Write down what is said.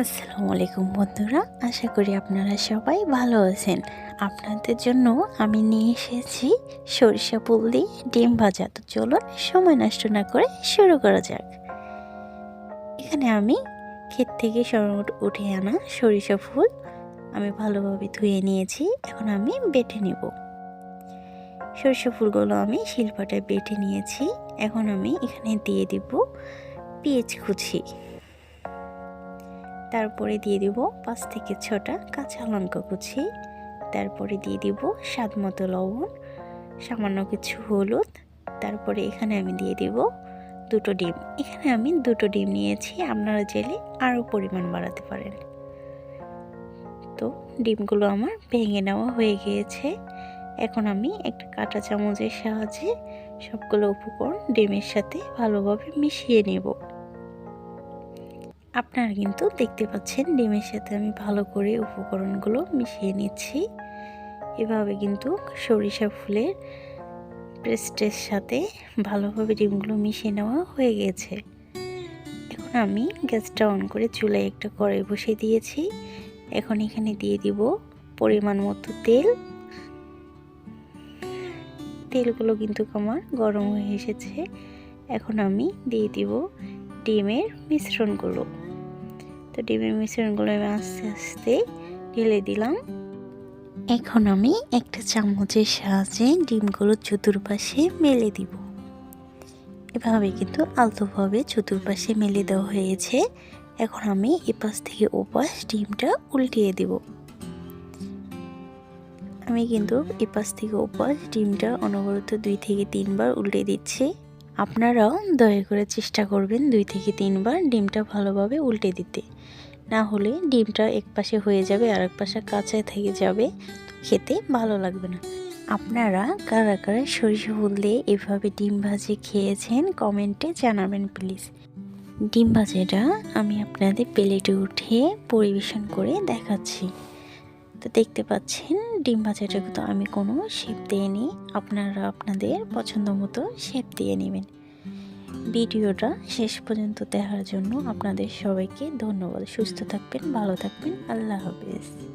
আসসালামু আলাইকুম বন্ধুরা, আশা করি আপনারা সবাই ভালো আছেন। আপনাদের জন্য আমি নিয়ে এসেছি সরিষা ফুল দিয়ে ডিম ভাজা। তো চলুন সময় নষ্ট না করে শুরু করা যাক। এখানে আমি ক্ষেত থেকে সরমট উঠে আনা সরিষা ফুল আমি ভালোভাবে ধুয়ে নিয়েছি, এখন আমি বেটে নেব। সরিষা ফুলগুলো আমি শিলপাটায় বেটে নিয়েছি, এখন আমি এখানে দিয়ে দিব পেঁয়াজ কুচি। তারপরে দিয়ে দিব পাঁচ থেকে ছটা কাঁচা লঙ্কা কুচি। তারপরে দিয়ে দিব স্বাদ মতো লবণ, সামান্য কিছু হলুদ। তারপরে এখানে আমি দিয়ে দিব দুটো ডিম। এখানে আমি দুটো ডিম নিয়েছি, আপনারা চাইলে আরও পরিমাণ বাড়াতে পারেন। তো ডিমগুলো আমার ভেঙে নেওয়া হয়ে গিয়েছে। এখন আমি একটা কাঁটা চামচের সাহায্যে সবগুলো উপকরণ ডিমের সাথে ভালোভাবে মিশিয়ে নেব। আপনারা কিন্তু দেখতে পাচ্ছেন ডিমের সাথে আমি ভালো করে উপকরণগুলো মিশিয়ে নিচ্ছি। এভাবে কিন্তু সরিষা ফুলের পেস্টের সাথে ভালোভাবে ডিমগুলো মিশিয়ে নেওয়া হয়ে গেছে। এখন আমি গ্যাসটা অন করে চুলায় একটা কড়াই বসিয়ে দিয়েছি। এখন এখানে দিয়ে দিব পরিমাণ মতো তেল। তেলগুলো কিন্তু আমার গরম হয়ে এসেছে। এখন আমি দিয়ে দিব ডিমের মিশ্রণগুলো। তো ডিমের মিশ্রণগুলো আমি আস্তে আস্তে ঢেলে দিলাম। এখন আমি একটা চামচের সাহায্যে ডিমগুলো চতুর্পাশে মেলে দিব। এভাবে কিন্তু আলতোভাবে চতুর্পাশে মেলে দেওয়া হয়েছে। এখন আমি এপাশ থেকে ওপাশ ডিমটা উল্টিয়ে দিব। আমি কিন্তু এপাশ থেকে ওপাশ ডিমটা অনবরত দুই থেকে তিনবার উল্টে দিচ্ছি। আপনারাও দয়া করে চেষ্টা করবেন দুই থেকে তিনবার ডিমটা ভালোভাবে উল্টে দিতে। না হলে ডিমটা এক পাশে হয়ে যাবে আর এক পাশে কাঁচায় থেকে যাবে। খেতে ভালো লাগবে না। আপনারা কারা কারা সরিষা ফুল দিয়ে এভাবে ডিম ভাজি খেয়েছেন কমেন্টে জানাবেন প্লিজ। ডিম ভাজিটা আমি আপনাদের প্লেটে উঠে পরিবেশন করে দেখাচ্ছি। তো দেখতে পাচ্ছেন ডিম ভাজাটা কিন্তু আমি কোনো শেপ দিয়ে নিই। আপনারা আপনাদের পছন্দ মতো শেপ দিয়ে নেবেন। ভিডিওটা শেষ পর্যন্ত দেখার জন্য আপনাদের সবাইকে ধন্যবাদ। সুস্থ থাকবেন ভালো থাকবেন। আল্লাহ হাফিজ।